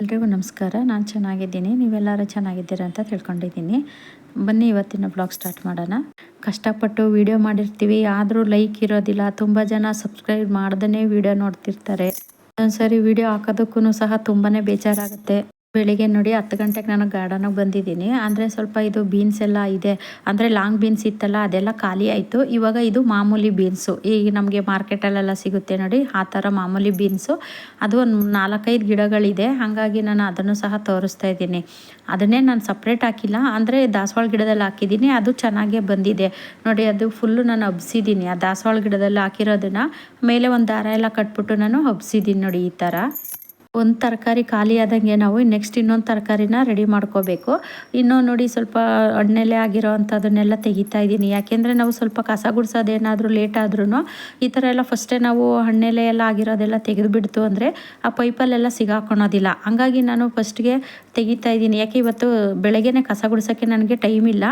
ಎಲ್ರಿಗೂ ನಮಸ್ಕಾರ. ನಾನು ಚೆನ್ನಾಗಿದ್ದೀನಿ. ನೀವೆಲ್ಲರೂ ಚೆನ್ನಾಗಿದ್ದೀರಾ ಅಂತ ತಿಳ್ಕೊಂಡಿದ್ದೀನಿ. ಬನ್ನಿ ಇವತ್ತಿನ ಬ್ಲಾಗ್ ಸ್ಟಾರ್ಟ್ ಮಾಡೋಣ. ಕಷ್ಟಪಟ್ಟು ವಿಡಿಯೋ ಮಾಡಿರ್ತೀವಿ. ಆದರೂ ಲೈಕ್ ಇರೋದಿಲ್ಲ. ತುಂಬ ಜನ ಸಬ್ಸ್ಕ್ರೈಬ್ ಮಾಡ್ದೇ ವಿಡಿಯೋ ನೋಡ್ತಿರ್ತಾರೆ. ಒಂದೊಂದ್ಸರಿ ವಿಡಿಯೋ ಹಾಕೋದಕ್ಕೂ ಸಹ ತುಂಬಾ ಬೇಜಾರಾಗುತ್ತೆ. ಬೆಳಿಗ್ಗೆ ನೋಡಿ ಹತ್ತು ಗಂಟೆಗೆ ನಾನು ಗಾರ್ಡನಿಗೆ ಬಂದಿದ್ದೀನಿ. ಅಂದರೆ ಸ್ವಲ್ಪ ಇದು ಬೀನ್ಸ್ ಎಲ್ಲ ಇದೆ. ಅಂದರೆ ಲಾಂಗ್ ಬೀನ್ಸ್ ಇತ್ತಲ್ಲ, ಅದೆಲ್ಲ ಖಾಲಿ ಆಯಿತು. ಇವಾಗ ಇದು ಮಾಮೂಲಿ ಬೀನ್ಸು ಈಗ ನಮಗೆ ಮಾರ್ಕೆಟಲ್ಲೆಲ್ಲ ಸಿಗುತ್ತೆ ನೋಡಿ, ಆ ಥರ ಮಾಮೂಲಿ ಬೀನ್ಸು ಅದು ಒಂದು ನಾಲ್ಕೈದು ಗಿಡಗಳಿದೆ. ಹಾಗಾಗಿ ನಾನು ಅದನ್ನು ಸಹ ತೋರಿಸ್ತಾ ಇದ್ದೀನಿ. ಅದನ್ನೇ ನಾನು ಸಪ್ರೇಟ್ ಹಾಕಿಲ್ಲ. ಅಂದರೆ ದಾಸವಾಳ ಗಿಡದಲ್ಲಿ ಹಾಕಿದ್ದೀನಿ. ಅದು ಚೆನ್ನಾಗೇ ಬಂದಿದೆ. ನೋಡಿ, ಅದು ಫುಲ್ಲು ನಾನು ಹಬ್ಸಿದ್ದೀನಿ. ಆ ದಾಸವಾಳ ಗಿಡದಲ್ಲಿ ಹಾಕಿರೋದನ್ನು ಮೇಲೆ ಒಂದು ದಾರ ಎಲ್ಲ ಕಟ್ಬಿಟ್ಟು ನಾನು ಹಬ್ಸಿದ್ದೀನಿ ನೋಡಿ ಈ ಥರ. ಒಂದು ತರಕಾರಿ ಖಾಲಿ ಆದಂಗೆ ನಾವು ನೆಕ್ಸ್ಟ್ ಇನ್ನೊಂದು ತರಕಾರಿನ ರೆಡಿ ಮಾಡ್ಕೋಬೇಕು. ಇನ್ನೂ ನೋಡಿ ಸ್ವಲ್ಪ ಹಣ್ಣೆಲೆ ಆಗಿರೋ ಅಂಥದ್ದನ್ನೆಲ್ಲ ತೆಗಿತಾ ಇದ್ದೀನಿ. ಯಾಕೆಂದರೆ ನಾವು ಸ್ವಲ್ಪ ಕಸ ಗುಡಿಸೋದೇನಾದರೂ ಲೇಟ್ ಆದ್ರೂ ಈ ಥರ ಎಲ್ಲ ಫಸ್ಟೇ ನಾವು ಹಣ್ಣೆಲೆ ಎಲ್ಲ ಆಗಿರೋದೆಲ್ಲ ತೆಗೆದುಬಿಡ್ತು ಅಂದರೆ ಆ ಪೈಪಲ್ಲೆಲ್ಲ ಸಿಗಾಕೊಳೋದಿಲ್ಲ. ಹಂಗಾಗಿ ನಾನು ಫಸ್ಟ್ಗೆ ತೆಗಿತಾ ಇದ್ದೀನಿ. ಯಾಕೆ ಇವತ್ತು ಬೆಳಗ್ಗೆನೆ ಕಸ ಗುಡಿಸೋಕ್ಕೆ ನನಗೆ ಟೈಮ್ ಇಲ್ಲ.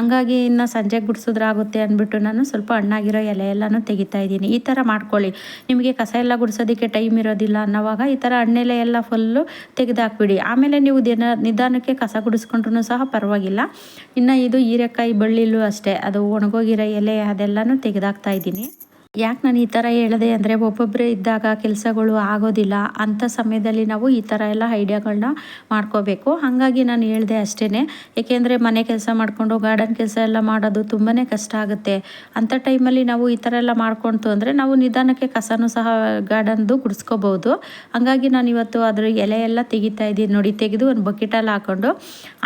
ಹಂಗಾಗಿ ಇನ್ನು ಸಂಜೆಗೆ ಗುಡಿಸಿದ್ರಾಗುತ್ತೆ ಅಂದ್ಬಿಟ್ಟು ನಾನು ಸ್ವಲ್ಪ ಹಣ್ಣಾಗಿರೋ ಎಲೆ ಎಲ್ಲನೂ ತೆಗಿತಾ ಇದ್ದೀನಿ. ಈ ಥರ ಮಾಡ್ಕೊಳ್ಳಿ. ನಿಮಗೆ ಕಸ ಎಲ್ಲ ಗುಡಿಸೋದಕ್ಕೆ ಟೈಮ್ ಇರೋದಿಲ್ಲ ಅನ್ನೋವಾಗ ಈ ಥರ ಹಣ್ಣೆ ಮೇಲೆ ಎಲ್ಲ ಫುಲ್ಲು ತೆಗೆದಾಕ್ಬಿಡಿ. ಆಮೇಲೆ ನೀವು ದಿನ, ನಿಧಾನಕ್ಕೆ ಕಸ ಗುಡಿಸ್ಕೊಂಡ್ರೂ ಸಹ ಪರವಾಗಿಲ್ಲ. ಇನ್ನು ಇದು ಹೀರೆಕಾಯಿ ಬಳ್ಳಿಲೂ ಅಷ್ಟೇ. ಅದು ಒಣಗೋಗಿರೋ ಎಲೆ ಅದೆಲ್ಲನೂ ತೆಗೆದಾಕ್ತಾ ಇದ್ದೀನಿ. ಯಾಕೆ ನಾನು ಈ ಥರ ಹೇಳಿದೆ ಅಂದರೆ ಒಬ್ಬೊಬ್ಬರೇ ಇದ್ದಾಗ ಕೆಲಸಗಳು ಆಗೋದಿಲ್ಲ ಅಂಥ ಸಮಯದಲ್ಲಿ ನಾವು ಈ ಥರ ಎಲ್ಲ ಐಡಿಯಾಗಳನ್ನ ಮಾಡ್ಕೋಬೇಕು. ಹಾಗಾಗಿ ನಾನು ಹೇಳಿದೆ ಅಷ್ಟೇ ಏಕೆಂದರೆ ಮನೆ ಕೆಲಸ ಮಾಡಿಕೊಂಡು ಗಾರ್ಡನ್ ಕೆಲಸ ಎಲ್ಲ ಮಾಡೋದು ತುಂಬಾ ಕಷ್ಟ ಆಗುತ್ತೆ. ಅಂಥ ಟೈಮಲ್ಲಿ ನಾವು ಈ ಥರ ಎಲ್ಲ ಮಾಡ್ಕೊಳ್ತು ಅಂದರೆ ನಾವು ನಿಧಾನಕ್ಕೆ ಕಸನೂ ಸಹ ಗಾರ್ಡನ್ದು ಗುಡಿಸ್ಕೋಬೋದು ಹಾಗಾಗಿ ನಾನು ಇವತ್ತು ಅದರ ಎಲೆ ಎಲ್ಲ ತೆಗಿತಾ ಇದ್ದೀನಿ. ನೋಡಿ, ತೆಗೆದು ಒಂದು ಬಕೆಟಲ್ಲಿ ಹಾಕ್ಕೊಂಡು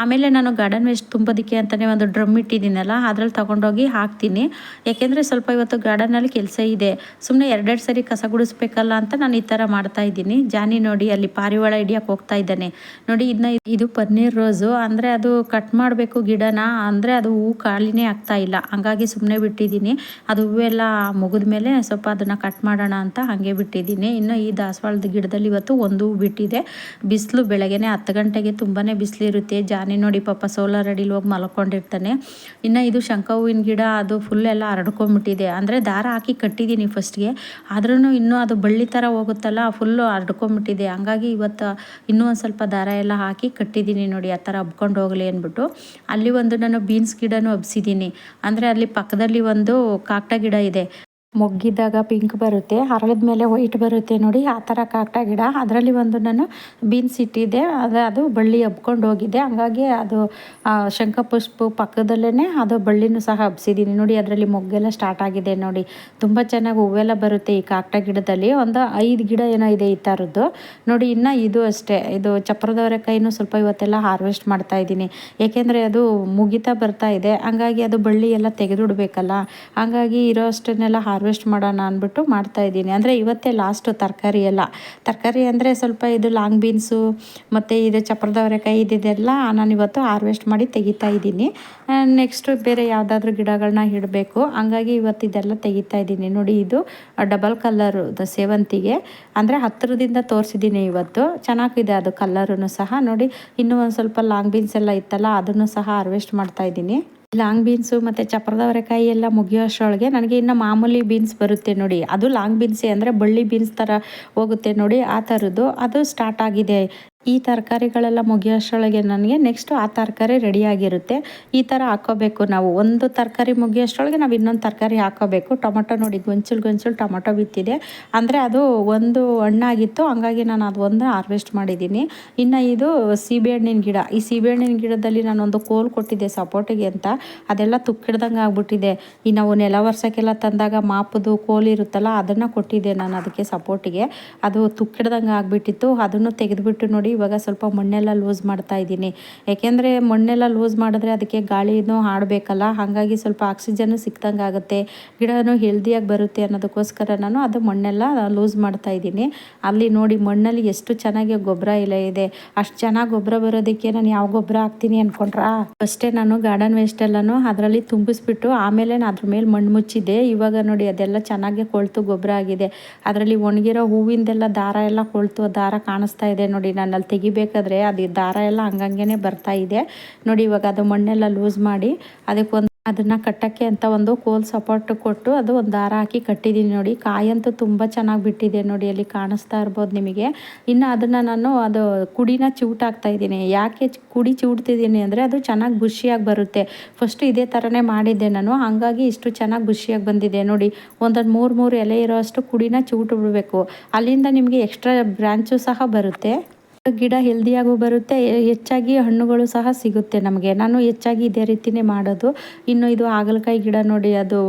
ಆಮೇಲೆ ನಾನು ಗಾರ್ಡನ್ ವೇಸ್ಟ್ ತುಂಬೋದಕ್ಕೆ ಅಂತಲೇ ಒಂದು ಡ್ರಮ್ ಇಟ್ಟಿದ್ದೀನಲ್ಲ, ಅದ್ರಲ್ಲಿ ತೊಗೊಂಡೋಗಿ ಹಾಕ್ತೀನಿ. ಯಾಕೆಂದರೆ ಸ್ವಲ್ಪ ಇವತ್ತು ಗಾರ್ಡನಲ್ಲಿ ಕೆಲಸ ಇದೆ. ಸುಮ್ಮನೆ ಎರಡೆರಡು ಸರಿ ಕಸ ಗುಡಿಸ್ಬೇಕಲ್ಲ ಅಂತ ನಾನು ಈ ಥರ ಮಾಡ್ತಾ ಇದ್ದೀನಿ. ಜಾನಿ ನೋಡಿ ಅಲ್ಲಿ ಪಾರಿವಾಳ ಹಿಡಿಯಕ್ಕೆ ಹೋಗ್ತಾ ಇದ್ದಾನೆ. ನೋಡಿ ಇದನ್ನ ಇದು ಪನ್ನೀರ್ ರೋಸು. ಅಂದರೆ ಅದು ಕಟ್ ಮಾಡಬೇಕು ಗಿಡನ. ಅಂದರೆ ಅದು ಹೂ ಕಾಳಿನೇ ಆಗ್ತಾ ಇಲ್ಲ. ಹಂಗಾಗಿ ಸುಮ್ಮನೆ ಬಿಟ್ಟಿದ್ದೀನಿ. ಅದು ಹೂವೆಲ್ಲ ಮುಗಿದ ಮೇಲೆ ಸ್ವಲ್ಪ ಅದನ್ನು ಕಟ್ ಮಾಡೋಣ ಅಂತ ಹಾಗೆ ಬಿಟ್ಟಿದ್ದೀನಿ. ಇನ್ನು ಈ ದಾಸವಾಳದ ಗಿಡದಲ್ಲಿ ಇವತ್ತು ಒಂದು ಹೂ ಬಿಟ್ಟಿದೆ. ಬಿಸಿಲು ಬೆಳಗ್ಗೆನೆ ಹತ್ತು ಗಂಟೆಗೆ ತುಂಬಾ ಬಿಸಿಲಿರುತ್ತೆ ಜಾನಿ ನೋಡಿ ಪಾಪ ಸೋಲಾರ್ ಅಡಿಲಿ ಹೋಗಿ ಮಲ್ಕೊಂಡಿರ್ತಾನೆ. ಇನ್ನು ಇದು ಶಂಕ ಹೂವಿನ ಗಿಡ, ಅದು ಫುಲ್ ಎಲ್ಲ ಹರಡ್ಕೊಂಡ್ಬಿಟ್ಟಿದೆ. ಅಂದರೆ ದಾರ ಹಾಕಿ ಕಟ್ಟಿದ್ದೀನಿ ಫಸ್ಟ್ಗೆ ಆದ್ರೂ ಇನ್ನೂ ಅದು ಬಳ್ಳಿ ಥರ ಹೋಗುತ್ತಲ್ಲ ಫುಲ್ಲು ಹರ್ಡ್ಕೊಂಬಿಟ್ಟಿದೆ ಹಂಗಾಗಿ ಇವತ್ತು ಇನ್ನೂ ಒಂದು ಸ್ವಲ್ಪ ದಾರ ಎಲ್ಲ ಹಾಕಿ ಕಟ್ಟಿದ್ದೀನಿ ನೋಡಿ, ಆ ಥರ ಹಬ್ಕೊಂಡು ಹೋಗಲಿ ಅಂದ್ಬಿಟ್ಟು. ಅಲ್ಲಿ ಒಂದು ನಾನು ಬೀನ್ಸ್ ಗಿಡನೂ ಹಬ್ಸಿದ್ದೀನಿ. ಅಂದರೆ ಅಲ್ಲಿ ಪಕ್ಕದಲ್ಲಿ ಒಂದು ಕಾಕಡ ಗಿಡ ಇದೆ. ಮೊಗ್ಗಿದ್ದಾಗ ಪಿಂಕ್ ಬರುತ್ತೆ, ಹರಳಿದ ಮೇಲೆ ವೈಟ್ ಬರುತ್ತೆ ನೋಡಿ, ಆ ಥರ ಕಾಕ್ಟ ಗಿಡ. ಅದರಲ್ಲಿ ಒಂದು ನಾನು ಬೀನ್ಸ್ ಇಟ್ಟಿದ್ದೆ, ಅದು ಅದು ಬಳ್ಳಿ ಹಬ್ಕೊಂಡು ಹೋಗಿದೆ ಹಂಗಾಗಿ ಅದು ಶಂಖಪುಷ್ಪ ಪಕ್ಕದಲ್ಲೇ ಅದು ಬಳ್ಳಿನೂ ಸಹ ಹಬ್ಸಿದ್ದೀನಿ. ನೋಡಿ, ಅದರಲ್ಲಿ ಮೊಗ್ಗೆಲ್ಲ ಸ್ಟಾರ್ಟ್ ಆಗಿದೆ ನೋಡಿ. ತುಂಬ ಚೆನ್ನಾಗಿ ಹೂವೆಲ್ಲ ಬರುತ್ತೆ ಈ ಕಾಕ್ಟ ಗಿಡದಲ್ಲಿ. ಒಂದು ಐದು ಗಿಡ ಏನೋ ಇದೆ ಈ ಥರದ್ದು ನೋಡಿ, ಇನ್ನು ಇದು ಅಷ್ಟೇ. ಇದು ಚಪ್ರದವರೆ ಕೈನೂ ಸ್ವಲ್ಪ ಇವತ್ತೆಲ್ಲ ಹಾರ್ವೆಸ್ಟ್ ಮಾಡ್ತಾ ಇದ್ದೀನಿ. ಏಕೆಂದರೆ ಅದು ಮುಗಿತಾ ಬರ್ತಾ ಇದೆ. ಹಂಗಾಗಿ ಅದು ಬಳ್ಳಿ ಎಲ್ಲ ತೆಗೆದುಡ್ಬೇಕಲ್ಲ. ಹಂಗಾಗಿ ಇರೋ ಅಷ್ಟನ್ನೆಲ್ಲ ಹಾರ್ವೆಸ್ಟ್ ಮಾಡೋಣ ಅಂದ್ಬಿಟ್ಟು ಮಾಡ್ತಾಯಿದ್ದೀನಿ ಅಂದರೆ ಇವತ್ತೇ ಲಾಸ್ಟು ತರಕಾರಿ ಎಲ್ಲ. ತರಕಾರಿ ಅಂದರೆ ಸ್ವಲ್ಪ ಇದು ಲಾಂಗ್ ಬೀನ್ಸು ಮತ್ತು ಇದು ಚಪ್ರದವರೆಕಾಯಿ ಇದೆಲ್ಲ ನಾನು ಇವತ್ತು ಹಾರ್ವೆಸ್ಟ್ ಮಾಡಿ ತೆಗಿತಾ ಇದ್ದೀನಿ. ನೆಕ್ಸ್ಟು ಬೇರೆ ಯಾವುದಾದ್ರೂ ಗಿಡಗಳನ್ನ ಇಡಬೇಕು. ಹಂಗಾಗಿ ಇವತ್ತು ಇದೆಲ್ಲ ತೆಗಿತಾ ಇದ್ದೀನಿ. ನೋಡಿ ಇದು ಡಬಲ್ ಕಲ್ಲರು ಸೇವಂತಿಗೆ. ಅಂದರೆ ಹತ್ತಿರದಿಂದ ತೋರಿಸಿದ್ದೀನಿ ಇವತ್ತು. ಚೆನ್ನಾಗಿದೆ ಅದು ಕಲ್ಲರೂ ಸಹ. ನೋಡಿ, ಇನ್ನೂ ಒಂದು ಸ್ವಲ್ಪ ಲಾಂಗ್ ಬೀನ್ಸ್ ಎಲ್ಲ ಇತ್ತಲ್ಲ, ಅದನ್ನು ಸಹ ಹಾರ್ವೆಸ್ಟ್ ಮಾಡ್ತಾ ಇದ್ದೀನಿ. ಲಾಂಗ್ ಬೀನ್ಸು ಮತ್ತು ಚಪ್ರದವರೆಕಾಯಿ ಎಲ್ಲ ಮುಗಿಯೋಷ್ಟರೊಳಗೆ ನನಗೆ ಇನ್ನು ಮಾಮೂಲಿ ಬೀನ್ಸ್ ಬರುತ್ತೆ ನೋಡಿ. ಅದು ಲಾಂಗ್ ಬೀನ್ಸೇ ಅಂದರೆ ಬಳ್ಳಿ ಬೀನ್ಸ್ ಥರ ಹೋಗುತ್ತೆ ನೋಡಿ ಆ ಥರದ್ದು ಅದು ಸ್ಟಾರ್ಟ್ ಆಗಿದೆ. ಈ ತರಕಾರಿಗಳೆಲ್ಲ ಮುಗಿಯೋಷ್ಟರೊಳಗೆ ನನಗೆ ನೆಕ್ಸ್ಟು ಆ ತರಕಾರಿ ರೆಡಿಯಾಗಿರುತ್ತೆ ಈ ಥರ ಹಾಕೋಬೇಕು ನಾವು. ಒಂದು ತರಕಾರಿ ಮುಗಿಯೋಷ್ಟರೊಳಗೆ ನಾವು ಇನ್ನೊಂದು ತರಕಾರಿ ಹಾಕೋಬೇಕು ಟೊಮೊಟೊ ನೋಡಿ ಗೊಂಚಲು ಗೊಂಚಲು ಟೊಮೊಟೊ ಬಿತ್ತಿದೆ. ಅಂದರೆ ಅದು ಒಂದು ಹಣ್ಣಾಗಿತ್ತು. ಹಂಗಾಗಿ ನಾನು ಅದು ಒಂದು ಹಾರ್ವೆಸ್ಟ್ ಮಾಡಿದ್ದೀನಿ. ಇನ್ನು ಇದು ಸೀಬೆಹಣ್ಣಿನ ಗಿಡ. ಈ ಸೀಬೆಹಣ್ಣಿನ ಗಿಡದಲ್ಲಿ ನಾನೊಂದು ಕೋಲ್ ಕೊಟ್ಟಿದ್ದೆ ಸಪೋರ್ಟಿಗೆ ಅಂತ. ಅದೆಲ್ಲ ತುಕ್ಕಿಡ್ದಂಗೆ ಆಗ್ಬಿಟ್ಟಿದೆ. ಈ ನಾವು ನೆಲ ವರ್ಷಕ್ಕೆಲ್ಲ ತಂದಾಗ ಮಾಪದು ಕೋಲ್ ಇರುತ್ತಲ್ಲ, ಅದನ್ನು ಕೊಟ್ಟಿದ್ದೆ ನಾನು ಅದಕ್ಕೆ ಸಪೋರ್ಟಿಗೆ. ಅದು ತುಕ್ಕಿಡ್ದಂಗೆ ಆಗಿಬಿಟ್ಟಿತ್ತು. ಅದನ್ನು ತೆಗೆದುಬಿಟ್ಟು ನೋಡಿ ಇವಾಗ ಸ್ವಲ್ಪ ಮಣ್ಣೆಲ್ಲ ಲೂಸ್ ಮಾಡ್ತಾ ಇದ್ದೀನಿ. ಯಾಕೆಂದರೆ ಮಣ್ಣೆಲ್ಲ ಲೂಸ್ ಮಾಡಿದ್ರೆ ಅದಕ್ಕೆ ಗಾಳಿನೂ ಆಡಬೇಕಲ್ಲ ಹಾಗಾಗಿ ಸ್ವಲ್ಪ ಆಕ್ಸಿಜನ್ನು ಸಿಕ್ದಂಗೆ ಆಗುತ್ತೆ. ಗಿಡನೂ ಹೆಲ್ದಿಯಾಗಿ ಬರುತ್ತೆ ಅನ್ನೋದಕ್ಕೋಸ್ಕರ ನಾನು ಅದು ಮಣ್ಣೆಲ್ಲ ಲೂಸ್ ಮಾಡ್ತಾ ಇದ್ದೀನಿ. ಅಲ್ಲಿ ನೋಡಿ ಮಣ್ಣಲ್ಲಿ ಎಷ್ಟು ಚೆನ್ನಾಗಿ ಗೊಬ್ಬರ ಇಲ್ಲ ಇದೆ. ಅಷ್ಟು ಚೆನ್ನಾಗಿ ಗೊಬ್ಬರ ಬರೋದಕ್ಕೆ ನಾನು ಯಾವ ಗೊಬ್ಬರ ಹಾಕ್ತೀನಿ ಅಂದ್ಕೊಂಡ್ರಾ ಅಷ್ಟೇ ನಾನು ಗಾರ್ಡನ್ ವೇಸ್ಟ್ ಎಲ್ಲನೂ ಅದರಲ್ಲಿ ತುಂಬಿಸ್ಬಿಟ್ಟು ಆಮೇಲೆ ನಾನು ಅದ್ರ ಮೇಲೆ ಮಣ್ಣು ಮುಚ್ಚಿದ್ದೆ. ಇವಾಗ ನೋಡಿ ಅದೆಲ್ಲ ಚೆನ್ನಾಗಿ ಕೊಳ್ತು ಗೊಬ್ಬರ ಆಗಿದೆ. ಅದರಲ್ಲಿ ಒಣಗಿರೋ ಹೂವಿಂದೆಲ್ಲ ದಾರ ಎಲ್ಲ ಕೊಳ್ತು. ದಾರ ಕಾಣಿಸ್ತಾ ಇದೆ ನೋಡಿ ನಾನು ಅಲ್ಲಿ ತೆಗಿಬೇಕಾದ್ರೆ ಅದು ದಾರ ಎಲ್ಲ ಹಂಗಂಗೆ ಬರ್ತಾ ಇದೆ. ನೋಡಿ, ಇವಾಗ ಅದು ಮಣ್ಣೆಲ್ಲ ಲೂಸ್ ಮಾಡಿ ಅದಕ್ಕೊಂದು ಅದನ್ನು ಕಟ್ಟಕ್ಕೆ ಅಂತ ಒಂದು ಕೋಲ್ ಸಪೋರ್ಟ್ ಕೊಟ್ಟು ಅದು ಒಂದು ದಾರ ಹಾಕಿ ಕಟ್ಟಿದ್ದೀನಿ ನೋಡಿ. ಕಾಯಂತೂ ತುಂಬ ಚೆನ್ನಾಗಿ ಬಿಟ್ಟಿದೆ ನೋಡಿ, ಅಲ್ಲಿ ಕಾಣಿಸ್ತಾ ಇರ್ಬೋದು ನಿಮಗೆ. ಇನ್ನು ಅದನ್ನು ನಾನು ಅದು ಕುಡಿನ ಚಿವುಟಾಕ್ತಾ ಇದ್ದೀನಿ. ಯಾಕೆ ಕುಡಿ ಚಿವುಟ್ತಿದ್ದೀನಿ ಅಂದರೆ ಅದು ಚೆನ್ನಾಗಿ ಬುಷಿಯಾಗಿ ಬರುತ್ತೆ. ಫಸ್ಟ್ ಇದೇ ಥರನೇ ಮಾಡಿದ್ದೆ ನಾನು. ಹಾಗಾಗಿ ಇಷ್ಟು ಚೆನ್ನಾಗಿ ಬುಷಿಯಾಗಿ ಬಂದಿದೆ ನೋಡಿ. ಒಂದೊಂದು ಮೂರು ಮೂರು ಎಲೆ ಇರೋಷ್ಟು ಕುಡಿನ ಚಿವುಟು ಬಿಡಬೇಕು. ಅಲ್ಲಿಂದ ನಿಮಗೆ ಎಕ್ಸ್ಟ್ರಾ ಬ್ರ್ಯಾಂಚು ಸಹ ಬರುತ್ತೆ. ಗಿಡ ಹೆಲ್ದಿಯಾಗೂ ಬರುತ್ತೆ ಹೆಚ್ಚಾಗಿ ಹಣ್ಣುಗಳು ಸಹ ಸಿಗುತ್ತೆ ನಮಗೆ. ನಾನು ಹೆಚ್ಚಾಗಿ ಇದೇ ರೀತಿನೇ ಮಾಡೋದು. ಇನ್ನು ಇದು ಹಾಗಲಕಾಯಿ ಗಿಡ ನೋಡಿ, ಅದು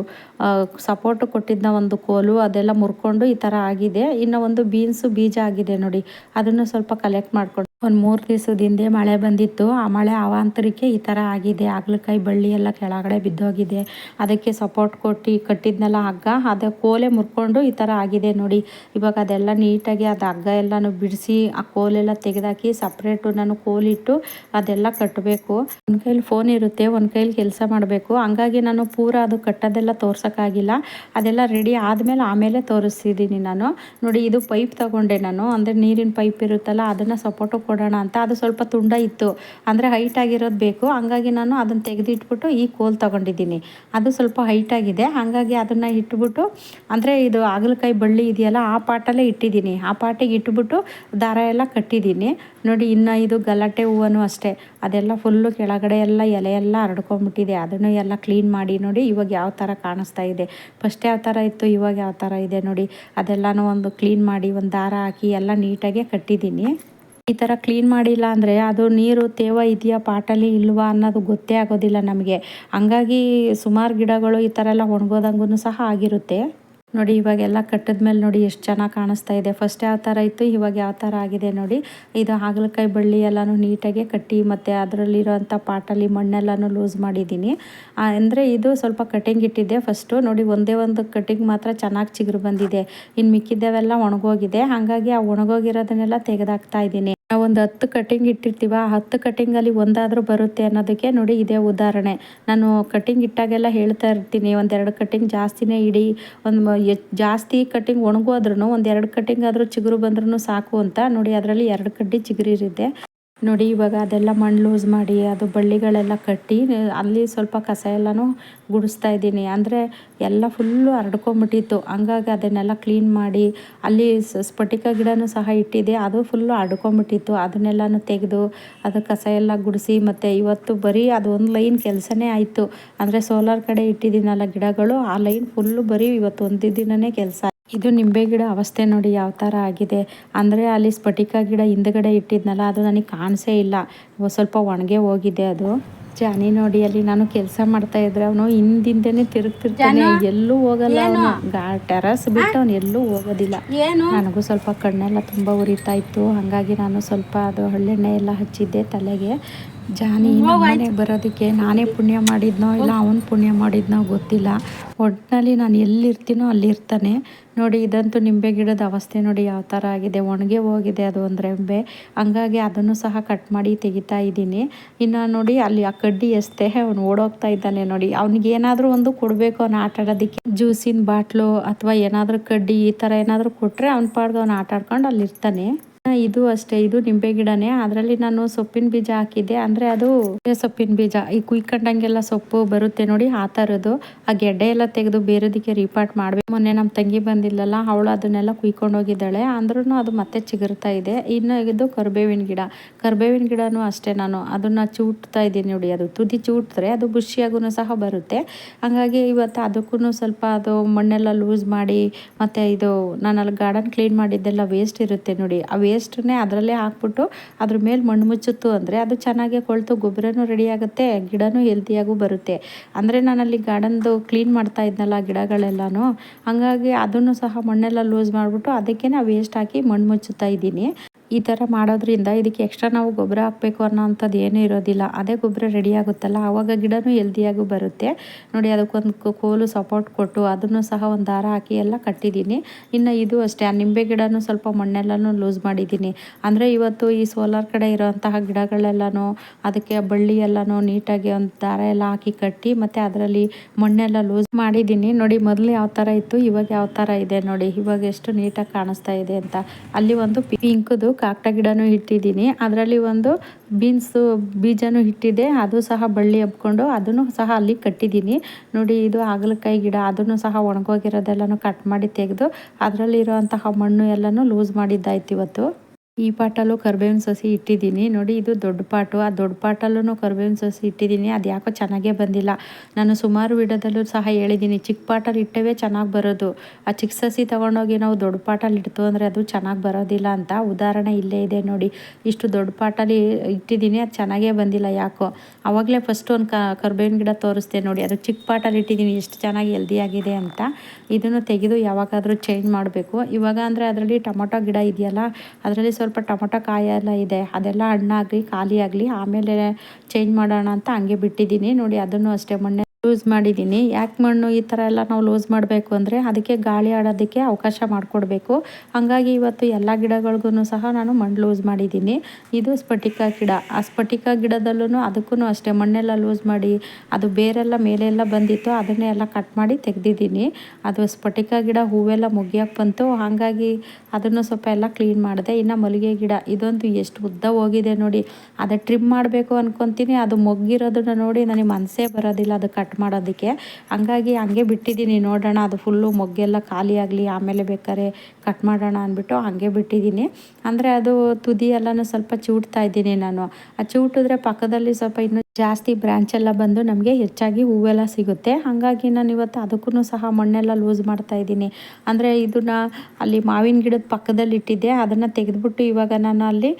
ಸಪೋರ್ಟ್ ಕೊಟ್ಟಿದ್ದ ಒಂದು ಕೋಲು ಅದೆಲ್ಲ ಮುರ್ಕೊಂಡು ಈ ಥರ ಆಗಿದೆ. ಇನ್ನು ಒಂದು ಬೀನ್ಸು ಬೀಜ ಆಗಿದೆ ನೋಡಿ. ಅದನ್ನು ಸ್ವಲ್ಪ ಕಲೆಕ್ಟ್ ಮಾಡಿಕೊಂಡು ಒಂದು ಮೂರು ದಿವಸದ ಹಿಂದೆ ಮಳೆ ಬಂದಿತ್ತು. ಆ ಮಳೆ ಅವಾಂತರಕ್ಕೆ ಈ ಥರ ಆಗಿದೆ. ಹಾಗಲಕಾಯಿ ಬಳ್ಳಿ ಎಲ್ಲ ಕೆಳಗಡೆ ಬಿದ್ದೋಗಿದೆ. ಅದಕ್ಕೆ ಸಪೋರ್ಟ್ ಕೊಟ್ಟು ಕಟ್ಟಿದ್ನೆಲ್ಲ ಹಗ್ಗ. ಅದು ಕೋಲೆ ಮುರ್ಕೊಂಡು ಈ ಥರ ಆಗಿದೆ ನೋಡಿ. ಇವಾಗ ಅದೆಲ್ಲ ನೀಟಾಗಿ ಅದು ಹಗ್ಗ ಎಲ್ಲನೂ ಬಿಡಿಸಿ ಆ ಕೋಲೆಲ್ಲ ತೆಗೆದಾಕಿ ಸಪ್ರೇಟು ನಾನು ಕೋಲಿಟ್ಟು ಅದೆಲ್ಲ ಕಟ್ಟಬೇಕು ಒಂದು ಕೈಲಿ ಫೋನ್ ಇರುತ್ತೆ, ಒಂದು ಕೈಲಿ ಕೆಲಸ ಮಾಡಬೇಕು. ಹಂಗಾಗಿ ನಾನು ಪೂರ ಅದು ಕಟ್ಟೋದೆಲ್ಲ ತೋರ್ಸೋಕ್ಕಾಗಿಲ್ಲ ಅದೆಲ್ಲ ರೆಡಿ ಆದಮೇಲೆ ಆಮೇಲೆ ತೋರಿಸಿದ್ದೀನಿ ನಾನು. ನೋಡಿ, ಇದು ಪೈಪ್ ತಗೊಂಡೆ ನಾನು. ಅಂದರೆ ನೀರಿನ ಪೈಪ್ ಇರುತ್ತಲ್ಲ, ಅದನ್ನು ಸಪೋರ್ಟು ಕೊಡೋಣ ಅಂತ. ಅದು ಸ್ವಲ್ಪ ತುಂಡ ಇತ್ತು. ಅಂದರೆ ಹೈಟ್ ಆಗಿರೋದು ಬೇಕು. ಹಂಗಾಗಿ ನಾನು ಅದನ್ನು ತೆಗೆದಿಟ್ಬಿಟ್ಟು ಈ ಕೋಲ್ ತಗೊಂಡಿದ್ದೀನಿ. ಅದು ಸ್ವಲ್ಪ ಹೈಟ್ ಆಗಿದೆ. ಹಾಗಾಗಿ ಅದನ್ನು ಇಟ್ಬಿಟ್ಟು, ಅಂದರೆ ಇದು ಹಾಗಲಕಾಯಿ ಬಳ್ಳಿ ಇದೆಯಲ್ಲ, ಆ ಪಾಟಲ್ಲೇ ಇಟ್ಟಿದ್ದೀನಿ. ಆ ಪಾಟಿಗೆ ಇಟ್ಬಿಟ್ಟು ದಾರ ಎಲ್ಲ ಕಟ್ಟಿದ್ದೀನಿ. ನೋಡಿ, ಇನ್ನು ಇದು ಗಲಾಟೆ ಹೂವನು ಅಷ್ಟೇ. ಅದೆಲ್ಲ ಫುಲ್ಲು ಕೆಳಗಡೆ ಎಲ್ಲ ಎಲೆ ಎಲ್ಲ ಹರಡ್ಕೊಂಬಿಟ್ಟಿದೆ ಅದನ್ನು ಎಲ್ಲ ಕ್ಲೀನ್ ಮಾಡಿ ನೋಡಿ ಇವಾಗ ಯಾವ ಥರ ಕಾಣಿಸ್ತಾ ಇದೆ. ಫಸ್ಟ್ ಯಾವ ಥರ ಇತ್ತು, ಇವಾಗ ಯಾವ ಥರ ಇದೆ ನೋಡಿ. ಅದೆಲ್ಲನೂ ಒಂದು ಕ್ಲೀನ್ ಮಾಡಿ, ಒಂದು ದಾರ ಹಾಕಿ ಎಲ್ಲ ನೀಟಾಗೆ ಕಟ್ಟಿದ್ದೀನಿ. ಈ ಥರ ಕ್ಲೀನ್ ಮಾಡಿಲ್ಲ ಅಂದರೆ ಅದು ನೀರು ತೇವ ಇದೆಯಾ ಪಾಟಲ್ಲಿ ಇಲ್ವಾ ಅನ್ನೋದು ಗೊತ್ತೇ ಆಗೋದಿಲ್ಲ ನಮಗೆ. ಹಂಗಾಗಿ ಸುಮಾರು ಗಿಡಗಳು ಈ ಥರ ಎಲ್ಲ ಒಣಗೋದಂಗೂ ಸಹ ಆಗಿರುತ್ತೆ. ನೋಡಿ ಇವಾಗೆಲ್ಲ ಕಟ್ಟಿದ್ಮೇಲೆ ನೋಡಿ ಎಷ್ಟು ಚೆನ್ನಾಗಿ ಕಾಣಿಸ್ತಾ ಇದೆ. ಫಸ್ಟ್ ಯಾವ ಥರ ಇತ್ತು, ಇವಾಗ ಯಾವ ಥರ ಆಗಿದೆ ನೋಡಿ. ಇದು ಹಾಗಲಕಾಯಿ ಬಳ್ಳಿ ಎಲ್ಲನೂ ನೀಟಾಗಿ ಕಟ್ಟಿ ಮತ್ತು ಅದರಲ್ಲಿರೋಂಥ ಪಾಟಲ್ಲಿ ಮಣ್ಣೆಲ್ಲನೂ ಲೂಸ್ ಮಾಡಿದ್ದೀನಿ. ಅಂದರೆ ಇದು ಸ್ವಲ್ಪ ಕಟಿಂಗ್ ಇಟ್ಟಿದ್ದೆ ಫಸ್ಟು ನೋಡಿ, ಒಂದೇ ಒಂದು ಕಟಿಂಗ್ ಮಾತ್ರ ಚೆನ್ನಾಗಿ ಚಿಗುರು ಬಂದಿದೆ. ಇನ್ನು ಮಿಕ್ಕಿದ್ದವೆಲ್ಲ ಒಣಗೋಗಿದೆ. ಹಾಗಾಗಿ ಆ ಒಣಗೋಗಿರೋದನ್ನೆಲ್ಲ ತೆಗೆದಾಕ್ತಾ ಇದ್ದೀನಿ. ನಾವು ಒಂದು ಹತ್ತು ಕಟಿಂಗ್ ಇಟ್ಟಿರ್ತೀವ, ಆ ಹತ್ತು ಕಟಿಂಗಲ್ಲಿ ಒಂದಾದರೂ ಬರುತ್ತೆ ಅನ್ನೋದಕ್ಕೆ ನೋಡಿ ಇದೇ ಉದಾಹರಣೆ. ನಾನು ಕಟಿಂಗ್ ಇಟ್ಟಾಗೆಲ್ಲ ಹೇಳ್ತಾ ಇರ್ತೀನಿ, ಒಂದೆರಡು ಕಟಿಂಗ್ ಜಾಸ್ತಿನೇ ಇಡಿ, ಒಂದು ಜಾಸ್ತಿ ಕಟ್ಟಿಂಗ್ ಒಣಗೋದ್ರೂ ಒಂದೆರಡು ಕಟ್ಟಿಂಗ್ ಆದರೂ ಚಿಗುರು ಬಂದ್ರೂ ಸಾಕು ಅಂತ ನೋಡಿ ಅದರಲ್ಲಿ ಎರಡು ಕಡ್ಡಿ ಚಿಗುರಿರಿದೆ. ನೋಡಿ, ಇವಾಗ ಅದೆಲ್ಲ ಮಣ್ಣು ಲೂಸ್ ಮಾಡಿ, ಅದು ಬಳ್ಳಿಗಳೆಲ್ಲ ಕಟ್ಟಿ, ಅಲ್ಲಿ ಸ್ವಲ್ಪ ಕಸ ಎಲ್ಲನೂ ಗುಡಿಸ್ತಾ ಇದ್ದೀನಿ. ಅಂದರೆ ಎಲ್ಲ ಫುಲ್ಲು ಹರಡ್ಕೊಂಬಿಟ್ಟಿತ್ತು. ಹಂಗಾಗಿ ಅದನ್ನೆಲ್ಲ ಕ್ಲೀನ್ ಮಾಡಿ, ಅಲ್ಲಿ ಸ್ಫಟಿಕ ಗಿಡನೂ ಸಹ ಇಟ್ಟಿದೆ ಅದು ಫುಲ್ಲು ಹರಡ್ಕೊಂಬಿಟ್ಟಿತ್ತು. ಅದನ್ನೆಲ್ಲನೂ ತೆಗೆದು, ಅದು ಕಸ ಎಲ್ಲ ಗುಡಿಸಿ, ಮತ್ತು ಇವತ್ತು ಬರೀ ಅದು ಒಂದು ಲೈನ್ ಕೆಲಸನೇ ಆಯಿತು. ಅಂದರೆ ಸೋಲಾರ್ ಕಡೆ ಇಟ್ಟಿದ್ದೀನಲ್ಲ ಗಿಡಗಳು, ಆ ಲೈನ್ ಫುಲ್ಲು ಬರೀ ಇವತ್ತು ಒಂದು ದಿನವೇ ಕೆಲಸ ಇದು ನಿಂಬೆ ಗಿಡ ಅವಸ್ಥೆ ನೋಡಿ ಯಾವ ಥರ ಆಗಿದೆ. ಅಂದರೆ ಅಲ್ಲಿ ಸ್ಫಟಿಕ ಗಿಡ ಹಿಂದ್ಗಡೆ ಇಟ್ಟಿದ್ನಲ್ಲ ಅದು ನನಗೆ ಕಾಣಿಸೇ ಇಲ್ಲ. ಸ್ವಲ್ಪ ಒಣಗೆ ಹೋಗಿದೆ ಅದು. ಜಾನಿ ನೋಡಿ ಅಲ್ಲಿ ನಾನು ಕೆಲಸ ಮಾಡ್ತಾ ಇದ್ರೆ ಅವನು ಹಿಂದಿಂದನೇ ತಿರುಗ್ತಿರ್ತಾನೆ. ಎಲ್ಲೂ ಹೋಗಲ್ಲ ಅವನು. ಟೆರಸ್ ಬಿಟ್ಟು ಅವನು ಎಲ್ಲೂ ಹೋಗೋದಿಲ್ಲ. ನನಗೂ ಸ್ವಲ್ಪ ಕಣ್ಣೆಲ್ಲ ತುಂಬ ಉರಿತಾ ಇತ್ತು. ಹಾಗಾಗಿ ನಾನು ಸ್ವಲ್ಪ ಅದು ಹಳ್ಳೆಣ್ಣೆ ಎಲ್ಲ ಹಚ್ಚಿದ್ದೆ ತಲೆಗೆ. ಜಾನಿ ಮನೆಗೆ ಬರೋದಕ್ಕೆ ನಾನೇ ಪುಣ್ಯ ಮಾಡಿದ್ನೋ ಇಲ್ಲ ಅವನು ಪುಣ್ಯ ಮಾಡಿದ್ನೋ ಗೊತ್ತಿಲ್ಲ. ಒಟ್ಟಿನಲ್ಲಿ ನಾನು ಎಲ್ಲಿರ್ತೀನೋ ಅಲ್ಲಿರ್ತಾನೆ. ನೋಡಿ ಇದಂತೂ ನಿಂಬೆ ಗಿಡದ ಅವಸ್ಥೆ ನೋಡಿ ಯಾವ ಥರ ಆಗಿದೆ. ಒಣಗೆ ಹೋಗಿದೆ ಅದು ಒಂದು ರೆಂಬೆ. ಹಂಗಾಗಿ ಅದನ್ನು ಸಹ ಕಟ್ ಮಾಡಿ ತೆಗಿತಾ ಇದ್ದೀನಿ. ಇನ್ನು ನೋಡಿ ಅಲ್ಲಿ ಆ ಕಡ್ಡಿ ಎಷ್ಟೇ ಅವ್ನು ಓಡೋಗ್ತಾ ಇದ್ದಾನೆ ನೋಡಿ. ಅವ್ನಿಗೆ ಏನಾದರೂ ಒಂದು ಕೊಡಬೇಕು ಅವ್ನು ಆಟ ಆಡೋದಕ್ಕೆ. ಜ್ಯೂಸಿನ ಬಾಟ್ಲು ಅಥವಾ ಏನಾದರೂ ಕಡ್ಡಿ ಈ ಥರ ಏನಾದರೂ ಕೊಟ್ಟರೆ ಅವ್ನ ಪಾಡ್ದು ಅವ್ನು ಆಟ ಆಡ್ಕೊಂಡು ಅಲ್ಲಿ ಇರ್ತಾನೆ ಆ, ಇದು ಅಷ್ಟೇ, ಇದು ನಿಂಬೆ ಗಿಡನೇ. ಅದರಲ್ಲಿ ನಾನು ಸೊಪ್ಪಿನ ಬೀಜ ಹಾಕಿದ್ದೆ. ಅಂದರೆ ಅದು ಸೊಪ್ಪಿನ ಬೀಜ, ಈ ಕುಯ್ಕೊಂಡಂಗೆಲ್ಲ ಸೊಪ್ಪು ಬರುತ್ತೆ ನೋಡಿ, ಆ ಥರದ್ದು ಆ ಗೆಡ್ಡೆ ಎಲ್ಲ ತೆಗೆದು ಬೇರೆದಕ್ಕೆ ರೀಪಾರ್ಟ್ ಮಾಡಬೇಕು. ಮೊನ್ನೆ ನಮ್ಮ ತಂಗಿ ಬಂದಿಲ್ಲಲ್ಲ ಅವಳು ಅದನ್ನೆಲ್ಲ ಕುಯ್ಕೊಂಡು ಹೋಗಿದ್ದಾಳೆ. ಅಂದ್ರೂ ಅದು ಮತ್ತೆ ಚಿಗುರ್ತಾ ಇದೆ. ಇನ್ನು ಇದು ಕರ್ಬೇವಿನ ಗಿಡ. ಕರ್ಬೇವಿನ ಗಿಡನೂ ಅಷ್ಟೇ ನಾನು. ಅದನ್ನು ಚೂಟ್ತಾ ಇದ್ದೀನಿ ನೋಡಿ, ಅದು ತುದಿ ಚೂಟಿದ್ರೆ ಅದು ಬುಷಿಯಾಗೂ ಸಹ ಬರುತ್ತೆ. ಹಂಗಾಗಿ ಇವತ್ತು ಅದಕ್ಕೂ ಸ್ವಲ್ಪ ಅದು ಮಣ್ಣೆಲ್ಲ ಲೂಸ್ ಮಾಡಿ, ಮತ್ತು ಇದು ನಾನು ಗಾರ್ಡನ್ ಕ್ಲೀನ್ ಮಾಡಿದ್ದೆಲ್ಲ ವೇಸ್ಟ್ ಇರುತ್ತೆ ನೋಡಿ. ಆ ವೇಸ್ಟನ್ನೇ ಅದರಲ್ಲೇ ಹಾಕ್ಬಿಟ್ಟು ಅದ್ರ ಮೇಲೆ ಮಣ್ಣು ಮುಚ್ಚುತ್ತು ಅಂದರೆ ಅದು ಚೆನ್ನಾಗಿ ಕೊಳ್ತು, ಗೊಬ್ಬರನೂ ರೆಡಿ ಆಗುತ್ತೆ, ಗಿಡನೂ ಹೆಲ್ತಿಯಾಗೂ ಬರುತ್ತೆ. ಅಂದರೆ ನಾನು ಅಲ್ಲಿ ಗಾರ್ಡನ್ದು ಕ್ಲೀನ್ ಮಾಡ್ತಾ ಇದ್ನಲ್ಲ ಗಿಡಗಳೆಲ್ಲನೂ, ಹಾಗಾಗಿ ಅದನ್ನು ಸಹ ಮಣ್ಣೆಲ್ಲ ಲೂಸ್ ಮಾಡಿಬಿಟ್ಟು ಅದಕ್ಕೆ ವೇಸ್ಟ್ ಹಾಕಿ ಮಣ್ಣು ಮುಚ್ಚುತ್ತಾ ಇದ್ದೀನಿ. ಈ ಥರ ಮಾಡೋದ್ರಿಂದ ಇದಕ್ಕೆ ಎಕ್ಸ್ಟ್ರಾ ನಾವು ಗೊಬ್ಬರ ಹಾಕಬೇಕು ಅನ್ನೋ ಅಂಥದ್ದು ಏನೂ ಇರೋದಿಲ್ಲ. ಅದೇ ಗೊಬ್ಬರ ರೆಡಿ ಆಗುತ್ತಲ್ಲ? ಆವಾಗ ಗಿಡನೂ ಹೆಲ್ದಿಯಾಗೂ ಬರುತ್ತೆ. ನೋಡಿ ಅದಕ್ಕೊಂದು ಕೋಲು ಸಪೋರ್ಟ್ ಕೊಟ್ಟು ಅದನ್ನು ಸಹ ಒಂದು ದಾರ ಹಾಕಿ ಎಲ್ಲ ಕಟ್ಟಿದ್ದೀನಿ. ಇನ್ನು ಇದು ಅಷ್ಟೇ. ಆ ನಿಂಬೆ ಗಿಡನೂ ಸ್ವಲ್ಪ ಮಣ್ಣೆಲ್ಲನೂ ಲೂಸ್ ಮಾಡಿದ್ದೀನಿ. ಅಂದರೆ ಇವತ್ತು ಈ ಸೋಲಾರ್ ಕಡೆ ಇರೋವಂತಹ ಗಿಡಗಳೆಲ್ಲನೂ, ಅದಕ್ಕೆ ಬಳ್ಳಿ ಎಲ್ಲನೂ ನೀಟಾಗಿ ಒಂದು ದಾರ ಎಲ್ಲ ಹಾಕಿ ಕಟ್ಟಿ ಮತ್ತು ಅದರಲ್ಲಿ ಮಣ್ಣೆಲ್ಲ ಲೂಸ್ ಮಾಡಿದ್ದೀನಿ. ನೋಡಿ, ಮೊದಲು ಯಾವ ಥರ ಇತ್ತು, ಇವಾಗ ಯಾವ ಥರ ಇದೆ ನೋಡಿ. ಇವಾಗ ಎಷ್ಟು ನೀಟಾಗಿ ಕಾಣಿಸ್ತಾ ಇದೆ ಅಂತ. ಅಲ್ಲಿ ಒಂದು ಪಿಂಕ್ದು ಕಾಕಡ ಗಿಡನೂ ಇಟ್ಟಿದ್ದೀನಿ. ಅದರಲ್ಲಿ ಒಂದು ಬೀನ್ಸು, ಬೀಜನೂ ಇಟ್ಟಿದ್ದೆ. ಅದು ಸಹ ಬಳ್ಳಿ ಹಬ್ಕೊಂಡು ಅದನ್ನು ಸಹ ಅಲ್ಲಿ ಕಟ್ಟಿದ್ದೀನಿ. ನೋಡಿ, ಇದು ಹಾಗಲಕಾಯಿ ಗಿಡ, ಅದನ್ನು ಸಹ ಒಣಗೋಗಿರೋದೆಲ್ಲನೂ ಕಟ್ ಮಾಡಿ ತೆಗೆದು ಅದರಲ್ಲಿರುವಂತಹ ಮಣ್ಣು ಎಲ್ಲನೂ ಲೂಸ್ ಮಾಡಿದ್ದಾಯ್ತು ಇವತ್ತು. ಈ ಪಾಟಲ್ಲೂ ಕರ್ಬೇವಿನ ಸಸಿ ಇಟ್ಟಿದ್ದೀನಿ. ನೋಡಿ, ಇದು ದೊಡ್ಡ ಪಾಟು. ಆ ದೊಡ್ಡ ಪಾಟಲ್ಲೂ ಕರ್ಬೇವಿನ ಸಸಿ ಇಟ್ಟಿದ್ದೀನಿ. ಅದು ಯಾಕೋ ಚೆನ್ನಾಗೇ ಬಂದಿಲ್ಲ. ನಾನು ಸುಮಾರು ವಿಡದಲ್ಲೂ ಸಹ ಹೇಳಿದ್ದೀನಿ, ಚಿಕ್ಕ ಪಾಟಲ್ಲಿ ಇಟ್ಟವೇ ಚೆನ್ನಾಗಿ ಬರೋದು. ಆ ಚಿಕ್ಕ ಸಸಿ ತೊಗೊಂಡೋಗಿ ನಾವು ದೊಡ್ಡ ಪಾಟಲ್ಲಿ ಇಡ್ತು ಅಂದರೆ ಅದು ಚೆನ್ನಾಗಿ ಬರೋದಿಲ್ಲ ಅಂತ ಉದಾಹರಣೆ ಇಲ್ಲೇ ಇದೆ ನೋಡಿ. ಇಷ್ಟು ದೊಡ್ಡ ಪಾಟಲ್ಲಿ ಇಟ್ಟಿದ್ದೀನಿ, ಅದು ಚೆನ್ನಾಗೇ ಬಂದಿಲ್ಲ ಯಾಕೋ. ಆವಾಗಲೇ ಫಸ್ಟ್ ಒಂದು ಕರ್ಬೇವಿನ ಗಿಡ ತೋರಿಸ್ದೆ ನೋಡಿ. ಅದು ಚಿಕ್ಕ ಪಾಟಲ್ಲಿ ಇಟ್ಟಿದ್ದೀನಿ, ಎಷ್ಟು ಚೆನ್ನಾಗಿ ಹೆಲ್ದಿಯಾಗಿದೆ ಅಂತ. ಇದನ್ನು ತೆಗೆದು ಯಾವಾಗಾದರೂ ಚೇಂಜ್ ಮಾಡಬೇಕು. ಇವಾಗ ಅಂದರೆ ಅದರಲ್ಲಿ ಟೊಮೊಟೊ ಗಿಡ ಇದೆಯಲ್ಲ, ಅದರಲ್ಲಿ ಸ್ವಲ್ಪ ಟೊಮೊಟೊ ಕಾಯೆಲ್ಲ ಇದೆ, ಅದೆಲ್ಲ ಹಣ್ಣಾಗಲಿ ಖಾಲಿ ಆಗಲಿ ಆಮೇಲೆ ಚೇಂಜ್ ಮಾಡೋಣ ಅಂತ ಹಂಗೆ ಬಿಟ್ಟಿದ್ದೀನಿ. ನೋಡಿ, ಅದನ್ನು ಅಷ್ಟೇ ಮೊನ್ನೆ ಲೂಸ್ ಮಾಡಿದ್ದೀನಿ ಯಾಕೆ ಮಣ್ಣು ಈ ಥರ ಎಲ್ಲ ನಾವು ಲೂಸ್ ಮಾಡಬೇಕು ಅಂದರೆ ಅದಕ್ಕೆ ಗಾಳಿ ಆಡೋದಕ್ಕೆ ಅವಕಾಶ ಮಾಡಿಕೊಡ್ಬೇಕು. ಹಾಗಾಗಿ ಇವತ್ತು ಎಲ್ಲ ಗಿಡಗಳಿಗೂ ಸಹ ನಾನು ಮಣ್ಣು ಲೂಸ್ ಮಾಡಿದ್ದೀನಿ ಇದು ಸ್ಫಟಿಕ ಗಿಡ. ಆ ಸ್ಫಟಿಕ ಗಿಡದಲ್ಲೂ ಅದಕ್ಕೂ ಅಷ್ಟೇ ಮಣ್ಣೆಲ್ಲ ಲೂಸ್ ಮಾಡಿ, ಅದು ಬೇರೆಲ್ಲ ಮೇಲೆಲ್ಲ ಬಂದಿತ್ತು, ಅದನ್ನೇ ಎಲ್ಲ ಕಟ್ ಮಾಡಿ ತೆಗೆದಿದ್ದೀನಿ ಅದು ಸ್ಫಟಿಕ ಗಿಡ ಹೂವೆಲ್ಲ ಮುಗಿಯೋಕೆ ಬಂತು. ಹಾಗಾಗಿ ಅದನ್ನು ಸ್ವಲ್ಪ ಎಲ್ಲ ಕ್ಲೀನ್ ಮಾಡಿದೆ. ಇನ್ನು ಮಲ್ಲಿಗೆ ಗಿಡ. ಇದೊಂದು ಎಷ್ಟು ಉದ್ದ ಹೋಗಿದೆ ನೋಡಿ. ಅದು ಟ್ರಿಮ್ ಮಾಡಬೇಕು ಅಂದ್ಕೊತೀನಿ ಅದು ಮೊಗ್ಗಿರೋದನ್ನ ನೋಡಿ ನನಗೆ ಮನಸ್ಸೇ ಬರೋದಿಲ್ಲ. ಅದು ಕಟ್ ಮಾಡೋದಕ್ಕೆ. ಹಂಗಾಗಿ ಹಂಗೆ ಬಿಟ್ಟಿದ್ದೀನಿ, ನೋಡೋಣ, ಅದು ಫುಲ್ಲು ಮೊಗ್ಗೆಲ್ಲ ಖಾಲಿ ಆಗಲಿ, ಆಮೇಲೆ ಬೇಕಾದ್ರೆ ಕಟ್ ಮಾಡೋಣ ಅಂದ್ಬಿಟ್ಟು ಹಂಗೆ ಬಿಟ್ಟಿದ್ದೀನಿ. ಅಂದರೆ ಅದು ತುದಿ ಎಲ್ಲನೂ ಸ್ವಲ್ಪ ಚೂಡ್ತಾ ಇದ್ದೀನಿ ನಾನು. ಆ ಚೂಟಿದ್ರೆ ಪಕ್ಕದಲ್ಲಿ ಸ್ವಲ್ಪ ಇನ್ನೂ ಜಾಸ್ತಿ ಬ್ರ್ಯಾಂಚ್ ಎಲ್ಲ ಬಂದು ನಮಗೆ ಹೆಚ್ಚಾಗಿ ಹೂವೆಲ್ಲ ಸಿಗುತ್ತೆ. ಹಾಗಾಗಿ ನಾನು ಇವತ್ತು ಅದಕ್ಕೂ ಸಹ ಮಣ್ಣೆಲ್ಲ ಲೂಸ್ ಮಾಡ್ತಾ ಇದ್ದೀನಿ. ಅಂದರೆ ಇದನ್ನು ಅಲ್ಲಿ ಮಾವಿನ ಗಿಡದ ಪಕ್ಕದಲ್ಲಿ ಇಟ್ಟಿದ್ದೆ. ಅದನ್ನು ತೆಗೆದುಬಿಟ್ಟು ಇವಾಗ ನಾನು ಅಲ್ಲಿ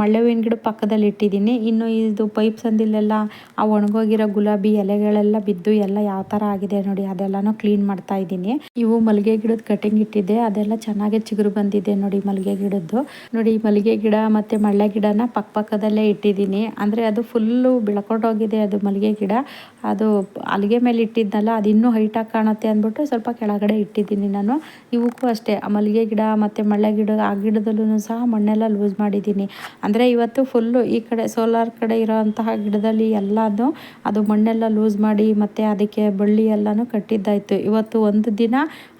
ಮಳ್ಳೆ ಹೂವಿನ ಗಿಡದ ಪಕ್ಕದಲ್ಲಿ ಇಟ್ಟಿದ್ದೀನಿ. ಇನ್ನು ಇದು ಪೈಪ್ ಸಂದಿಲೆಲ್ಲ, ಆ ಒಣಗೋಗಿರೋ ಗುಲಾಬಿ ಎಲೆಗಳೆಲ್ಲ ಬಿದ್ದು ಎಲ್ಲ ಯಾವ ಥರ ಆಗಿದೆ ನೋಡಿ, ಅದೆಲ್ಲನೂ ಕ್ಲೀನ್ ಮಾಡ್ತಾ ಇದ್ದೀನಿ. ಇವು ಮಲ್ಲಿಗೆ ಗಿಡದ ಕಟಿಂಗ್ ಇಟ್ಟಿದ್ದೆ. ಅದೆಲ್ಲ ಚೆನ್ನಾಗಿ ಚಿಗುರು ಬಂದಿದೆ ನೋಡಿ ಮಲ್ಲಿಗೆ ಗಿಡದ್ದು. ನೋಡಿ ಮಲ್ಲಿಗೆ ಗಿಡ ಮತ್ತು ಮಳ್ಳೆ ಗಿಡನ ಪಕ್ಕ ಪಕ್ಕದಲ್ಲೇ ಇಟ್ಟಿದ್ದೀನಿ. ಅಂದರೆ ಅದು ಫುಲ್ಲು ಬೆಳ್ಕೊಂಡೋಗಿದೆ ಅದು ಮಲ್ಲಿಗೆ ಗಿಡ. ಅದು ಅಲ್ಲಿಗೆ ಮೇಲೆ ಇಟ್ಟಿದ್ದಲ್ಲ, ಅದು ಇನ್ನೂ ಹೈಟಾಗಿ ಕಾಣುತ್ತೆ ಅಂದ್ಬಿಟ್ಟು ಸ್ವಲ್ಪ ಕೆಳಗಡೆ ಇಟ್ಟಿದ್ದೀನಿ ನಾನು. ಇವಕ್ಕೂ ಅಷ್ಟೇ, ಆ ಮಲ್ಲಿಗೆ ಗಿಡ ಮತ್ತು ಮಳ್ಳೆ ಗಿಡ, ಆ ಗಿಡದಲ್ಲೂ ಸಹ ಮಣ್ಣೆಲ್ಲ ಲೂಸ್ ಮಾಡಿದ್ದೀನಿ. ಅಂದರೆ ಇವತ್ತು ಫುಲ್ಲು ಈ ಕಡೆ ಸೋಲಾರ್ ಕಡೆ ಇರೋವಂತಹ ಗಿಡದಲ್ಲಿ ಎಲ್ಲದು ಅದು ಮಣ್ಣೆಲ್ಲ ಲೂಸ್ ಮಾಡಿ ಮತ್ತು ಅದಕ್ಕೆ ಬಳ್ಳಿ ಎಲ್ಲನೂ ಕಟ್ಟಿದ್ದಾಯಿತು. ಇವತ್ತು ಒಂದು ದಿನ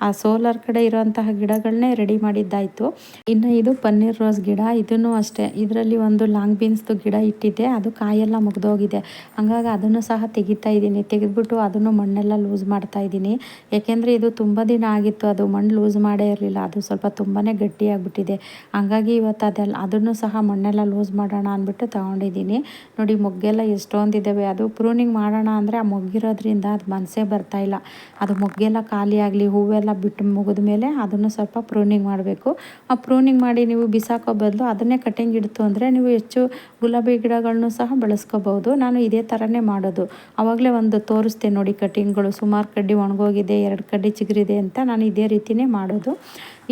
ಆ ಸೋಲಾರ್ ಕಡೆ ಇರೋವಂತಹ ಗಿಡಗಳನ್ನೇ ರೆಡಿ ಮಾಡಿದ್ದಾಯಿತು. ಇನ್ನು ಇದು ಪನ್ನೀರ್ ರೋಸ್ ಗಿಡ, ಇದನ್ನು ಅಷ್ಟೇ. ಇದರಲ್ಲಿ ಒಂದು ಲಾಂಗ್ ಬೀನ್ಸ್ದು ಗಿಡ ಇಟ್ಟಿದ್ದೆ, ಅದು ಕಾಯೆಲ್ಲ ಮುಗ್ದೋಗಿದೆ. ಹಂಗಾಗಿ ಅದನ್ನು ಸಹ ತೆಗಿತಾ ಇದ್ದೀನಿ. ತೆಗೆದ್ಬಿಟ್ಟು ಅದನ್ನು ಮಣ್ಣೆಲ್ಲ ಲೂಸ್ ಮಾಡ್ತಾ ಇದ್ದೀನಿ. ಯಾಕೆಂದರೆ ಇದು ತುಂಬ ದಿನ ಆಗಿತ್ತು. ಅದು ಮಣ್ಣು ಲೂಸ್ ಮಾಡೇ ಇರಲಿಲ್ಲ. ಅದು ಸ್ವಲ್ಪ ತುಂಬಾ ಗಟ್ಟಿಯಾಗಿಬಿಟ್ಟಿದೆ ಹಂಗಾಗಿ ಇವತ್ತು ಅದೆಲ್ಲ, ಅದನ್ನು ಸಹ ಮಣ್ಣೆಲ್ಲ ಲೂಸ್ ಮಾಡೋಣ ಅಂದ್ಬಿಟ್ಟು ತೊಗೊಂಡಿದ್ದೀನಿ. ನೋಡಿ, ಮೊಗ್ಗೆಲ್ಲ ಎಷ್ಟೊಂದಿದ್ದಾವೆ. ಅದು ಪ್ರೂನಿಂಗ್ ಮಾಡೋಣ ಅಂದರೆ ಆ ಮೊಗ್ಗಿರೋದ್ರಿಂದ ಅದು ಮನಸ್ಸೇ ಇಲ್ಲ. ಅದು ಮೊಗ್ಗೆಲ್ಲ ಖಾಲಿ ಆಗಲಿ, ಹೂವೆಲ್ಲ ಬಿಟ್ಟು ಮುಗಿದ ಮೇಲೆ ಅದನ್ನು ಸ್ವಲ್ಪ ಪ್ರೂನಿಂಗ್ ಮಾಡಬೇಕು. ಆ ಪ್ರೂನಿಂಗ್ ಮಾಡಿ ನೀವು ಬಿಸಾಕೋ ಬದಲು ಅದನ್ನೇ ಕಟಿಂಗ್ ಇಡ್ತು ಅಂದರೆ ನೀವು ಹೆಚ್ಚು ಗುಲಾಬಿ ಗಿಡಗಳನ್ನು ಸಹ ಬೆಳೆಸ್ಕೋಬೋದು. ನಾನು ಇದೇ ಥರನೇ ಮಾಡೋದು. ಆವಾಗಲೇ ಒಂದು ತೋರಿಸ್ತೆ ನೋಡಿ ಕಟಿಂಗ್ಗಳು. ಸುಮಾರು ಕಡ್ಡಿ ಒಣಗೋಗಿದೆ, ಎರಡು ಕಡ್ಡಿ ಚಿಗುರಿದೆ ಅಂತ ನಾನು ಇದೇ ರೀತಿಯೇ ಮಾಡೋದು.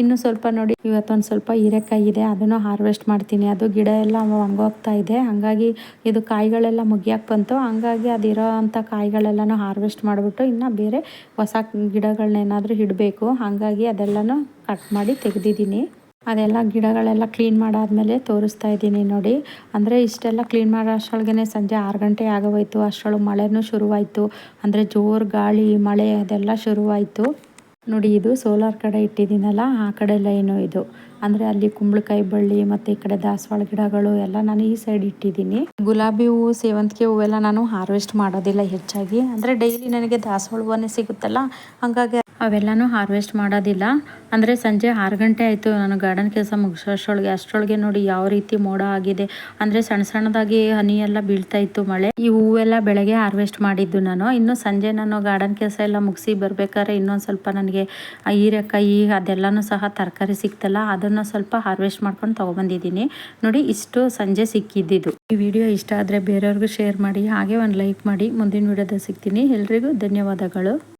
ಇನ್ನು ಸ್ವಲ್ಪ ನೋಡಿ, ಇವತ್ತೊಂದು ಸ್ವಲ್ಪ ಹೀರೆಕಾಯಿ ಇದೆ ಅದನ್ನು ಹಾರ್ವೆಸ್ಟ್ ಮಾಡ್ತೀನಿ. ಅದು ಗಿಡ ಎಲ್ಲ ಒಣಗೋಗ್ತಾ ಇದೆ. ಹಾಗಾಗಿ ಇದು ಕಾಯಿಗಳೆಲ್ಲ ಮುಗಿಯಕ್ಕೆ ಬಂತು. ಹಂಗಾಗಿ ಅದಿರೋ ಅಂಥ ಕಾಯಿಗಳೆಲ್ಲನೂ ಹಾರ್ವೆಸ್ಟ್ ಮಾಡಿಬಿಟ್ಟು ಇನ್ನು ಬೇರೆ ಹೊಸ ಗಿಡಗಳನ್ನೇನಾದರೂ ಇಡಬೇಕು ಹಾಗಾಗಿ ಅದೆಲ್ಲನೂ ಕಟ್ ಮಾಡಿ ತೆಗೆದಿದ್ದೀನಿ. ಅದೆಲ್ಲ ಗಿಡಗಳೆಲ್ಲ ಕ್ಲೀನ್ ಮಾಡಾದ್ಮೇಲೆ ತೋರಿಸ್ತಾ ಇದ್ದೀನಿ ನೋಡಿ. ಅಂದರೆ ಇಷ್ಟೆಲ್ಲ ಕ್ಲೀನ್ ಮಾಡೋ ಅಷ್ಟರೊಳಗೆ ಸಂಜೆ ಆರು ಗಂಟೆ ಆಗೋಯ್ತು. ಅಷ್ಟರೊಳಗೆ ಮಳೆನೂ ಶುರುವಾಯಿತು. ಅಂದರೆ ಜೋರು ಗಾಳಿ, ಮಳೆ ಅದೆಲ್ಲ ಶುರುವಾಯಿತು. ನೋಡಿ ಇದು ಸೋಲಾರ್ ಕಡೆ ಇಟ್ಟಿದ್ದೀನಲ್ಲ, ಆ ಕಡೆ ಲೈನು ಇದು. ಅಂದರೆ ಅಲ್ಲಿ ಕುಂಬಳಕಾಯಿ ಬಳ್ಳಿ ಮತ್ತು ಈ ಕಡೆ ದಾಸವಾಳ ಗಿಡಗಳು ಎಲ್ಲ ನಾನು ಈ ಸೈಡ್ ಇಟ್ಟಿದ್ದೀನಿ. ಗುಲಾಬಿ ಹೂವು ಸೇವಂತಿಗೆ ಹೂವೆಲ್ಲ ನಾನು ಹಾರ್ವೆಸ್ಟ್ ಮಾಡೋದಿಲ್ಲ ಹೆಚ್ಚಾಗಿ. ಅಂದರೆ ಡೈಲಿ ನನಗೆ ದಾಸವಾಳ ಹೂವನ್ನೇ ಸಿಗುತ್ತಲ್ಲ, ಹಾಗಾಗಿ ಅವೆಲ್ಲನೂ ಹಾರ್ವೆಸ್ಟ್ ಮಾಡೋದಿಲ್ಲ. ಅಂದರೆ ಸಂಜೆ ಆರು ಗಂಟೆ ಆಯಿತು, ನಾನು ಗಾರ್ಡನ್ ಕೆಲಸ ಮುಗಿಸೋಷ್ಟೊಳಗೆ ಅಷ್ಟೊಳಗೆ ನೋಡಿ ಯಾವ ರೀತಿ ಮೋಡ ಆಗಿದೆ. ಅಂದರೆ ಸಣ್ಣ ಸಣ್ಣದಾಗಿ ಹನಿ ಎಲ್ಲ ಬೀಳ್ತಾ ಇತ್ತು ಮಳೆ. ಈ ಹೂವೆಲ್ಲ ಬೆಳಗ್ಗೆ ಹಾರ್ವೆಸ್ಟ್ ಮಾಡಿದ್ದು ನಾನು. ಇನ್ನು ಸಂಜೆ ನಾನು ಗಾರ್ಡನ್ ಕೆಲಸ ಎಲ್ಲ ಮುಗಿಸಿ ಬರ್ಬೇಕಾದ್ರೆ ಇನ್ನೊಂದು ಸ್ವಲ್ಪ ನನಗೆ ಹೀರೆಕಾಯಿ ಅದೆಲ್ಲನೂ ಸಹ ತರಕಾರಿ ಸಿಕ್ತಲ್ಲ ಅದನ್ನು ಸ್ವಲ್ಪ ಹಾರ್ವೆಸ್ಟ್ ಮಾಡ್ಕೊಂಡು ತೊಗೊಬಂದಿದ್ದೀನಿ. ನೋಡಿ, ಇಷ್ಟು ಸಂಜೆ ಸಿಕ್ಕಿದ್ದಿದ್ದು. ಈ ವಿಡಿಯೋ ಇಷ್ಟ ಆದರೆ ಬೇರೆಯವ್ರಿಗೂ ಶೇರ್ ಮಾಡಿ, ಹಾಗೆ ಒಂದು ಲೈಕ್ ಮಾಡಿ. ಮುಂದಿನ ವಿಡಿಯೋದಲ್ಲಿ ಸಿಗ್ತೀನಿ. ಎಲ್ರಿಗೂ ಧನ್ಯವಾದಗಳು.